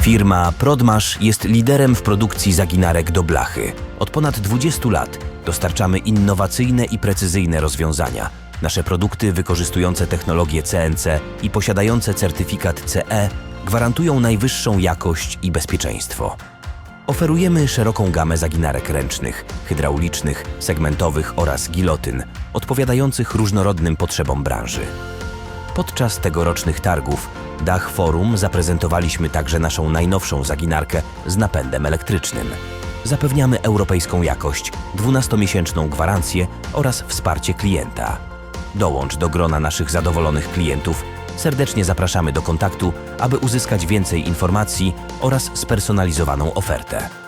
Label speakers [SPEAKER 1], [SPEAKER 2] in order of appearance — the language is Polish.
[SPEAKER 1] Firma Prodmasz jest liderem w produkcji zaginarek do blachy. Od ponad 20 lat dostarczamy innowacyjne i precyzyjne rozwiązania. Nasze produkty wykorzystujące technologię CNC i posiadające certyfikat CE gwarantują najwyższą jakość i bezpieczeństwo. Oferujemy szeroką gamę zaginarek ręcznych, hydraulicznych, segmentowych oraz gilotyn, odpowiadających różnorodnym potrzebom branży. Podczas tegorocznych targów Dach Forum zaprezentowaliśmy także naszą najnowszą zaginarkę z napędem elektrycznym. Zapewniamy europejską jakość, 12-miesięczną gwarancję oraz wsparcie klienta. Dołącz do grona naszych zadowolonych klientów. Serdecznie zapraszamy do kontaktu, aby uzyskać więcej informacji oraz spersonalizowaną ofertę.